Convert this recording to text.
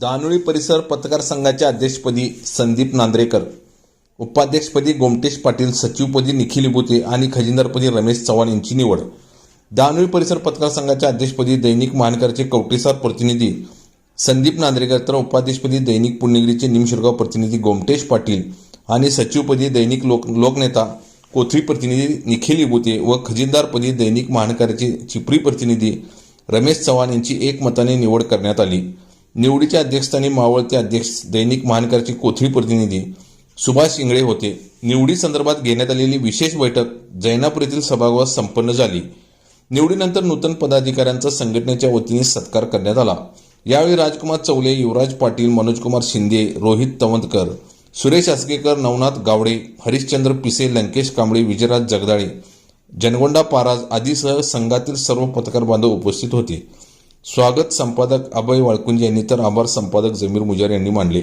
दानोळी परिसर पत्रकार संघाच्या अध्यक्षपदी संदीप नांद्रेकर उपाध्यक्षपदी गोमटेश पाटील सचिवपदी निखिल बोते आणि खजिनदारपदी रमेश चव्हाण यांची निवड. दानवी परिसर पत्रकार संघाच्या अध्यक्षपदी दैनिक महानकरचे कवटेसार प्रतिनिधी संदीप नांद्रेकर तर उपाध्यक्षपदी दैनिक पुण्यगिरीचे निमशिरगाव प्रतिनिधी गोमटेश पाटील आणि सचिवपदी दैनिक लोक लोकनेता कोथळी प्रतिनिधी निखिल इबुते व खजिनदारपदी दैनिक महानकरचे चिपरी प्रतिनिधी रमेश चव्हाण यांची एकमताने निवड करण्यात आली. निवडीच्या अध्यक्षस्थानी मावळते अध्यक्ष दैनिक महानकरचे कोथळी प्रतिनिधी सुभाष इंगळे होते. निवडी संदर्भात घेण्यात आलेली विशेष बैठक जैनापूर येथील सभागृहात संपन्न झाली. निवडीनंतर नूतन पदाधिकाऱ्यांचा संघटनेच्या वतीने सत्कार करण्यात आला. यावेळी राजकुमार चौले युवराज पाटील मनोजकुमार शिंदे रोहित तवंतकर सुरेश आसगेकर नवनाथ गावडे हरिश्चंद्र पिसे लंकेश कांबळे विजयराज जगदाळे जनगोंडा पाराज आदीसह संघातील सर्व पत्रकार बांधव उपस्थित होते. स्वागत संपादक अभय वाळकुंज यांनी तर आभार संपादक जमीर मुजार यांनी मानले.